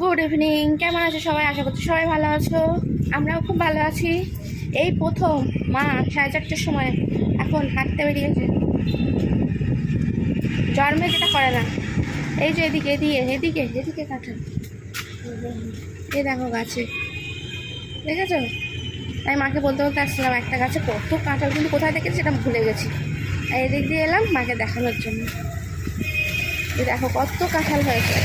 Good evening কেমন আছো সবাই? আশা করছি সবাই ভালো আছো। আমরাও খুব ভালো আছি। এই প্রথম, মা, সাড়ে চারটের সময় এখন হাঁটতে বেরিয়েছে। জন্মে যেটা করে না। এই যে এদিকে এদিকে এদিকে এদিকে কাঁঠাল। এই দেখো গাছে। দেখেছ? আমি মাকে বলতে বলতে আসছিলাম, একটা গাছে কত কাঁঠাল কিন্তু কোথায় দেখেছি সেটা ভুলে গেছি। এদিক দিয়ে এলাম মাকে দেখানোর জন্য। দেখো কত কাঁঠাল হয়েছে।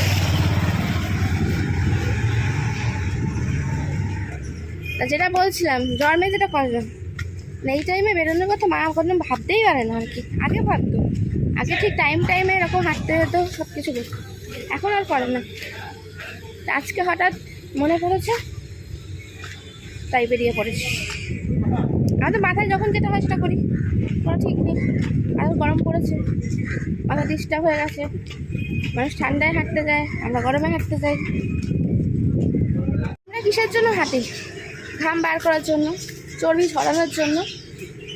তা যেটা বলছিলাম, জন্মে যেটা করলাম মানে এই টাইমে বেরোনোর কথা মা কোনো ভাবতেই পারে না আর কি। আগে ভাবতো। আগে ঠিক টাইম টাইমে এরকম হাঁটতে হতো সব কিছু করতো। এখন আর করে না। আজকে হঠাৎ মনে পড়েছে, তাই বেরিয়ে পড়েছি। আমাদের মাথায় যখন যেটা হয় সেটা করি। কোনো ঠিক নেই। আর গরম পড়েছে। মাথা ডিস্টার্ব হয়ে গেছে। মানুষ ঠান্ডায় হাঁটতে যায়, আমরা গরমে হাঁটতে যাই। আমরা কিসের জন্য হাঁটি? ঘাম বার করার জন্য, চর্বি ঝরানোর জন্য।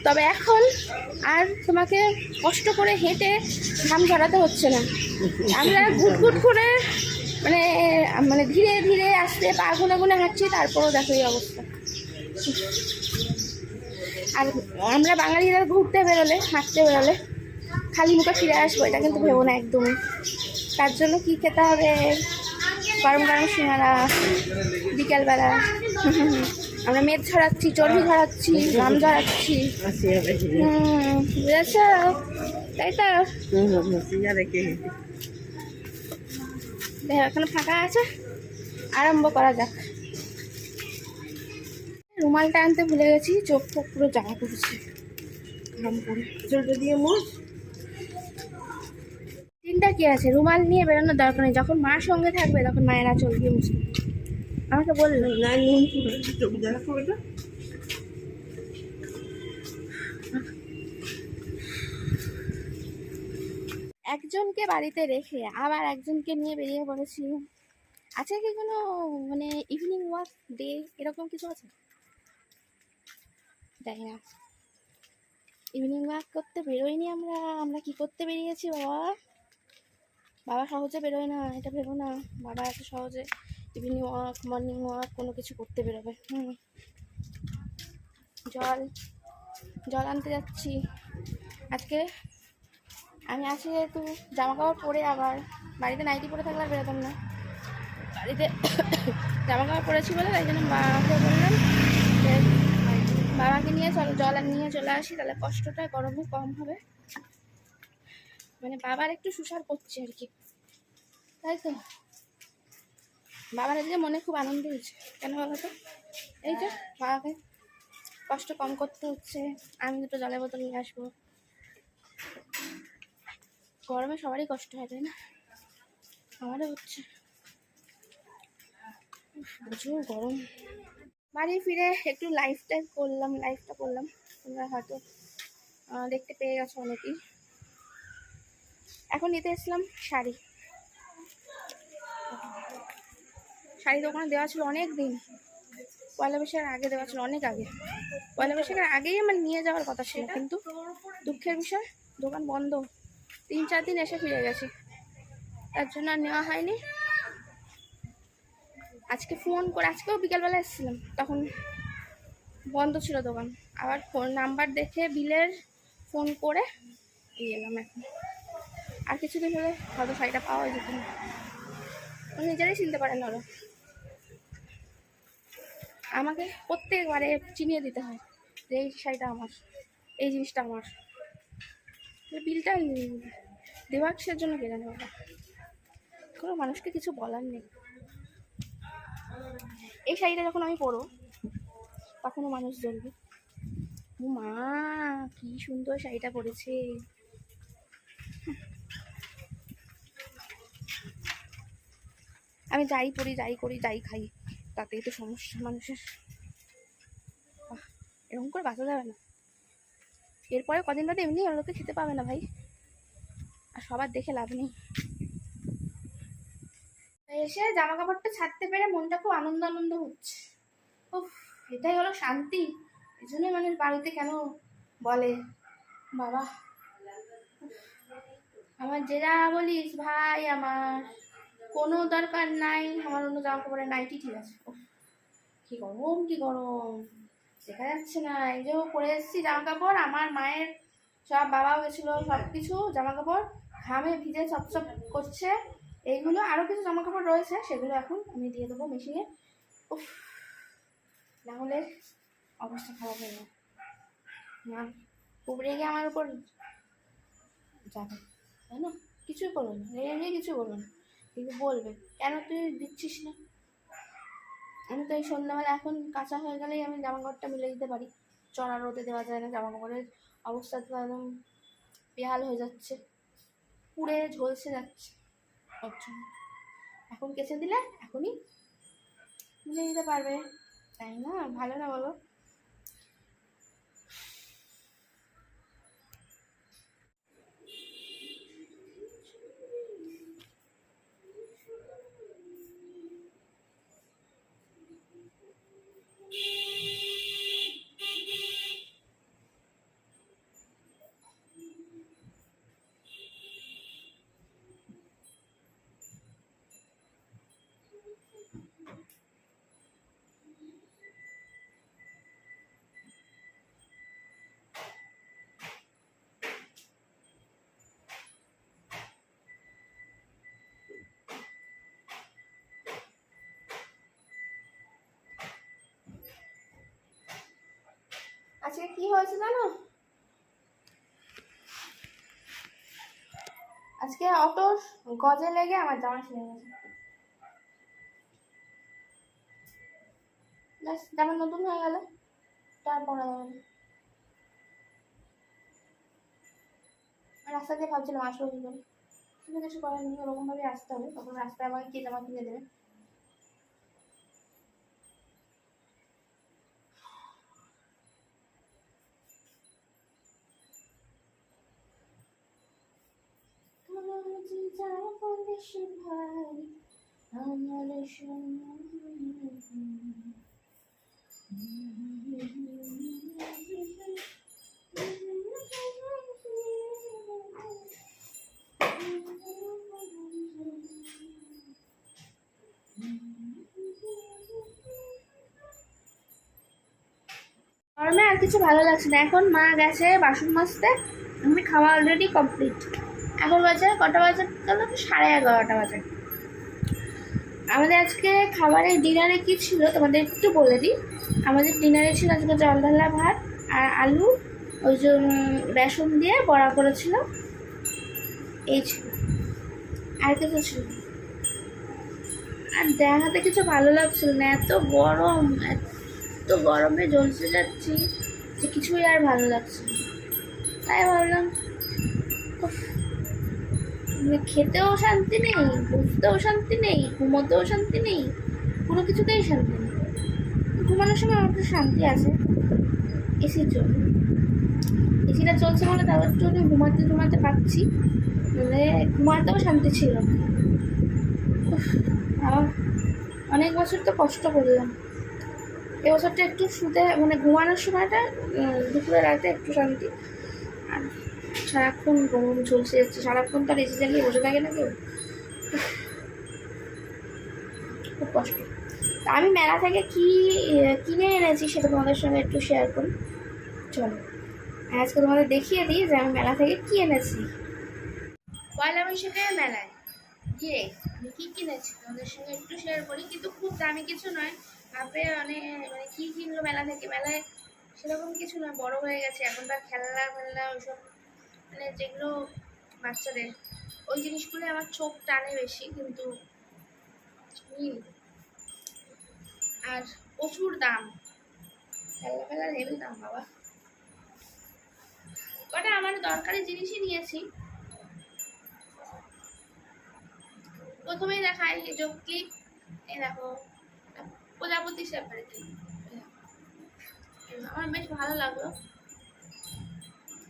তবে এখন আর তোমাকে কষ্ট করে হেঁটে ঘাম ঝরাতে হচ্ছে না। আমরা ঘুটঘুট করে মানে মানে ধীরে ধীরে আস্তে পা গুনে গুনে হাঁটছি, তারপরও দেখো এই অবস্থা। আর আমরা বাঙালিরা ঘুরতে বেরোলে, হাঁটতে বেরোলে, খালি মুখে ফিরে আসব, এটা কিন্তু ভেবো না একদমই। তার জন্য কি খেতে হবে? গরম গরম সিঙ্গারা, বিকেলবেলা। আমরা মেদ ঝরাচ্ছি চর্বি ঝরাচ্ছি গাম ঝরাচ্ছি হুম বুঝেছ তাই তো। দেখো এখানে ফাঁকা আছে। আরম্ভ করা যাক। রুমালটা আনতে ভুলে গেছি চোখ ফোক পুরো জ্বালা করছে। ঘাম দিয়ে মুছ। চিন্তা কি আছে? রুমাল নিয়ে বেরোনোর দরকার নেই। যখন মার সঙ্গে থাকবে তখন মায়েরা চল দিয়ে মুছবে। আমাকে বলল না নুন একজনকে বাড়িতে রেখে আবার একজনকে নিয়ে বেরিয়ে পড়েছি। আছে কি কোনো মানে ইভিনিং ওয়াক ডে এরকম কিছু আছে? না। ইভিনিং ওয়াক করতে বেরোইনি আমরা আমরা কি করতে বেরিয়েছি, বাবা? বাবা সহজে বেরোয় না, এটা ভেবো না। বাবা এত সহজে ইভিনিং ওয়াক মর্নিং ওয়াক কোনো কিছু করতে বেরোবে। হুম। জল জল আনতে যাচ্ছি। আজকে আমি আছি যেহেতু জামা কাপড় পরে আবার। বাড়িতে নাইটি পরে থাকলে আর বেরোতাম না। বাড়িতে জামা কাপড় পরেছি বলে তাই জন্য মাকে বললাম যে, বাবাকে নিয়ে চলো, জল আর নিয়ে চলে আসি, তাহলে কষ্টটা গরমও কম হবে। মানে বাবার একটু সুসার করছে আর কি। তাই তো? বাবার আজকে মনে খুব আনন্দ হয়েছে। কেন বলো তো? এই তো বাবাকে কষ্ট কম করতে হচ্ছে। আমি দুটো জলের বোতল নিয়ে আসব। গরমে সবারই কষ্ট হয়, তাই না? আমারও হচ্ছে। প্রচুর গরম। বাড়ি ফিরে একটু লাইফ টাইপ করলাম লাইফটা করলাম। তোমরা হয়তো দেখতে পেয়ে গেছো অনেকেই। এখন নিতে এসেছিলাম শাড়ি। শাড়ি দোকানে দেওয়া ছিল অনেক দিন। পয়লা বৈশাখের আগে দেওয়া ছিল অনেক আগে। পয়লা বৈশাখের আগেই আমার নিয়ে যাওয়ার কথা ছিল, কিন্তু দুঃখের বিষয়, দোকান বন্ধ। তিন চার দিন এসে ফিরে গেছি। তার জন্য আর নেওয়া হয়নি। আজকে ফোন করে, আজকেও বিকালবেলা এসেছিলাম। তখন বন্ধ ছিল দোকান। আবার ফোন, নাম্বার দেখে, বিলের ফোন করে এলাম এখন। আর কিছুদিন হলে হয়তো শাড়িটা পাওয়া যেত না। ও নিজেরাই চিনতে পারেন ওরা। আমাকে প্রত্যেকবারে চিনিয়ে দিতে হয় যে এই শাড়িটা আমার, এই জিনিসটা আমার। বিলটা দেওয়া কিসের জন্য কে জানে কোনো মানুষকে কিছু বলার নেই। এই শাড়িটা যখন আমি পরো তখনও মানুষ জ্বলবে মা কি সুন্দর শাড়িটা পরেছে। আমি যাই পরি যাই করি, যাই খাই। তাতেই তো সমস্যা মানুষের। এরকম করে বাঁচা যাবে না। এরপরে কদিন বাদে এমনি লোকে খেতে পাবে না ভাই। আর সবার দেখে লাভ নেই। এসে জামা কাপড়টা ছাড়তে পেরে মনটা খুব আনন্দ আনন্দ হচ্ছে। উফ, এটাই হলো শান্তি। এই জন্যই মানুষ বাড়িতে কেন বলে, বাবা। আমার যেটা বলিস ভাই আমার। কোনো দরকার নাই, আমার অন্য জামা কাপড়ের নাইটি ঠিক আছে। কি গরম কি গরম। দেখা যাচ্ছে না, এই যে পরে এসেছি জামা কাপড়, আমার মায়ের সব বাবা গেছিল সব কিছু জামা কাপড়, ঘামে ভিজে চপচপ করছে। এইগুলো আরও কিছু জামা কাপড় রয়েছে, সেগুলো এখন আমি দিয়ে দেবো মেশিনে। উফ, না হলে অবস্থা খারাপ হয়ে যাবে। মা খুব রেগে আমার উপর যাবে, তাই না? কিছুই করবে না রেগে রেগে কিছু করবে না। কিন্তু বলবে, কেন তুই দিচ্ছিস না? আমি তো এই সন্ধ্যাবেলা এখন কাঁচা হয়ে গেলেই আমি জামা কাপড়টা মিলে দিতে পারি। চড়া রোদে দেওয়া যায় না জামা কাপড়ের অবস্থা তো একদম বেহাল হয়ে যাচ্ছে। পুড়ে ঝলসে যাচ্ছে। এখন কেচে দিলে? এখনই? মিলে দিতে পারবে। তাই না? ভালো না বলো? আজকে কি হয়েছে জানো? আজকে অটো গজে লেগে আমার জামা ছিঁড়ে গেছে। জামা নতুন হয়ে গেল তার পরা যাবে না আর রাস্তা দিয়ে ভাবছিলাম আসব করে। কিছু করার নেই ওরকমভাবে আসতে হবে, তখন রাস্তায় আমাকে কে জামা কিনে দেবে আমার যে আমার আর কিছু ভালো লাগছে না। এখন মা গেছে বাসন মাজতে, আমি খাওয়া অলরেডি কমপ্লিট এখন বাজে কটা বাজে? তো সাড়ে এগারোটা বাজে। আমাদের আজকে খাবারের ডিনারে কি ছিল তোমাদের একটু বলে দিই। আমাদের ডিনারে ছিল আজকে জলঢালা ভাত আর আলু, ওই যে বেসন দিয়ে বড়া করেছিল। এই ছিল। আর কিছু ছিল আর দেখাতে কিছু ভালো লাগছিল না। এত গরম, এত গরমে জ্বলতে যাচ্ছি যে কিছুই আর ভালো লাগছে তাই ভাবলাম খেতেও শান্তি নেই বুঝতেও শান্তি নেই, ঘুমোতেও শান্তি নেই, কোনো কিছুতেই শান্তি নেই। ঘুমানোর সময় আমার একটু শান্তি আছে এসির জন্য। এসিটা চলছে বলে তাও একটু আমি ঘুমাতে ঘুমাতে পারছি মানে ঘুমাতেও শান্তি ছিল আমার অনেক বছর তো কষ্ট করলাম। এবছরটা একটু শুতে মানে ঘুমানোর সময়টা দুপুরে রাতে একটু শান্তি। আর সারাক্ষণ গরম চলছে যাচ্ছে সারাক্ষণ তো আর এসি চালিয়ে বসে থাকে না কেউ? খুব কষ্ট। আমি মেলা থেকে কি, কিনে এনেছি সেটা তোমাদের সঙ্গে একটু শেয়ার করি। চলো আজকে তোমাদের দেখিয়ে দিই যে আমি মেলা থেকে কি এনেছি। পয়লা বৈশাখে মেলায়। গিয়ে আমি কি কিনেছি তোমাদের সঙ্গে একটু শেয়ার করি, কিন্তু খুব দামি কিছু নয়। ভাববে অনেক মানে কী কিনলো মেলা থেকে? মেলায় সেরকম কিছু নয়, বড় হয়ে গেছে। এখন তো আর খেলনা ফেলনা ওইসব মানে যেগুলো বাচ্চাদের, ওই জিনিসগুলো আমার চোখ টানে বেশি, কিন্তু আর প্রচুর দাম। ফেলার হেভি দাম, বাবা। কটা আমার দরকারি জিনিসই নিয়েছি। প্রথমেই দেখাই এই যোগ ক্লিপ এই দেখো, প্রজাপতি ক্লিপ আমার বেশ ভালো লাগল।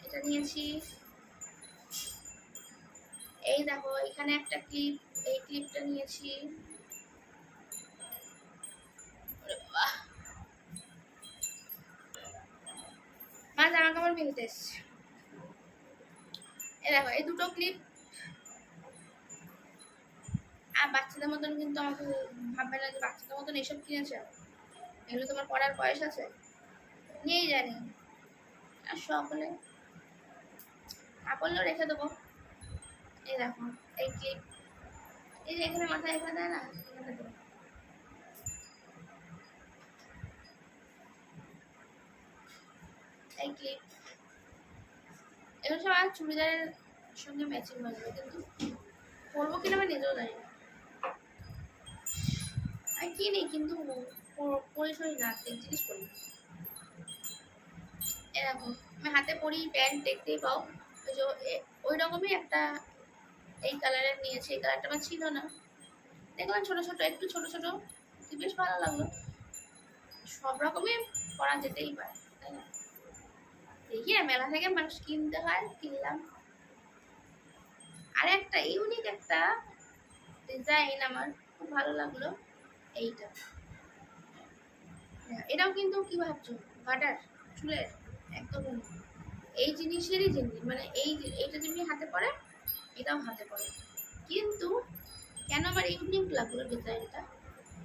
এটা নিয়েছি এই দেখো, এখানে একটা ক্লিপ এই ক্লিপটা নিয়েছি। কাপড় ক্লিপ আর বাচ্চাদের মতন কিন্তু আমাকে ভাববে না যে বাচ্চাদের মতন এসব কিনেছে। এগুলো তোমার পড়ার বয়স আছে? নিয়েই জানি। সকলে রেখে দেবো। এই দেখো, এই ক্লিপ এই যে এখানে মাথায় এখানে দেয়। না সব আর চুড়িদারের সঙ্গে ম্যাচিং হয়ে যাবে কিন্তু পরবো কিনা আমি নিজেও জানি না। আমি কিনি কিন্তু প- সরি না জিনিস পরি। এরকম আমি হাতে পরি প্যান্ট, দেখতেই পাও। ওই রকমই একটা এই কালারের নিয়েছি এই কালারটা আমার ছিল না। দেখলাম ছোট ছোট একটু ছোট ছোট বেশ ভালো লাগল। সব রকমই পরা যেতেই পারে তাই না? দেখি মেলা থেকে মানুষ কিনতে হয় কিনলাম। আর একটা ইউনিক একটা ডিজাইন আমার খুব ভালো লাগল এইটা। হ্যাঁ, এটাও কিন্তু কি ভাবছ? বাটার চুলের একদম। এই জিনিসেরই জিনিস মানে এই এইটা যেমনি হাতে পড়ে এটাও হাতে পড়ে। কিন্তু কেন আমার ইউনিক লাগল ডিজাইনটা?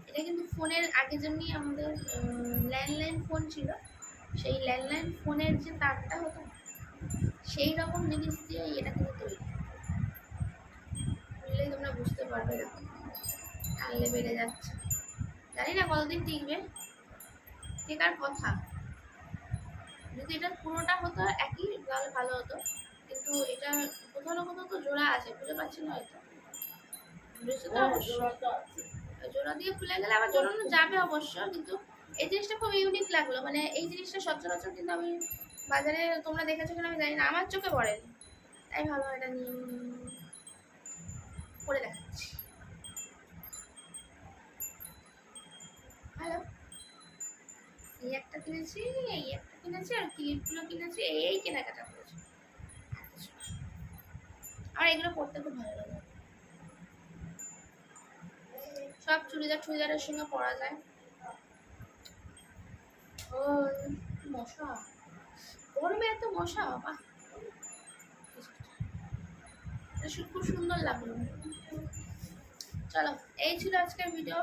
এটা কিন্তু ফোনের আগে যেমনি আমাদের ল্যান্ডলাইন ফোন ছিল, সেই ল্যান্ডলাইন ফোনের যে তারটা হতো, সেই রকম জিনিস দিয়ে এটা কিন্তু তৈরি। বুঝলেই তোমরা বুঝতে পারবে দেখো টানলে বেড়ে যাচ্ছে। জানি না কতদিন টিকবে। টেকার কথা। যদি এটা পুরোটা হতো একই, তাহলে ভালো হতো। কিন্তু এটা কোথাও না কোথাও তো জোড়া আছে বুঝতে পারছি না হয়তো। বুঝতে তো অবশ্যই। জোড়া দিয়ে খুলে গেলে আবার জোড়ানো যাবে অবশ্য কিন্তু এই জিনিসটা খুব ইউনিক লাগল। মানে এই জিনিসটা সচরাচর কিন্তু আমি বাজারে তোমরা দেখেছ কিনা আমি জানি না আমার চোখে পড়েনি তাই ভালো এটা নিয়ে করে দেখাচ্ছি। হ্যালো এই একটা কিনেছি এই একটা কিনেছি আর ক্লিপগুলো কিনেছি এই কেনাকাটা আর এগুলো পড়তে খুব ভালো লাগে। সব চুড়িদার চুড়িদারের সঙ্গে পরা যায়। মশা। গরমে এত মশা, বাবা। খুব সুন্দর লাগল। চলো, এই ছিল আজকের ভিডিও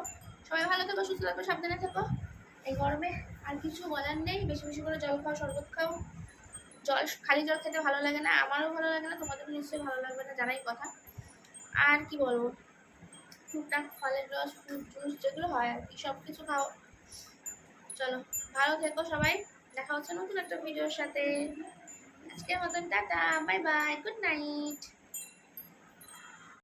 সবাই ভালো থেকো, সুস্থ থাকো, সাবধানে থেকো। এই গরমে আর কিছু বলার নেই। বেশি বেশি করে জল খাও, শরবত খাও। জল, খালি জল খেতে ভালো লাগে না, আমারও ভালো লাগে না, তোমাদেরও নিশ্চয়ই ভালো লাগবে না জানাই কথা। আর কি বলব? টুকটাক ফলের রস ফ্রুট জুস যেগুলো হয় আর কি সব কিছু খাও। চলো, ভালো থেকো সবাই, দেখা হচ্ছে নতুন একটা ভিডিওর সাথে। আজকের মতন tata bye bye good night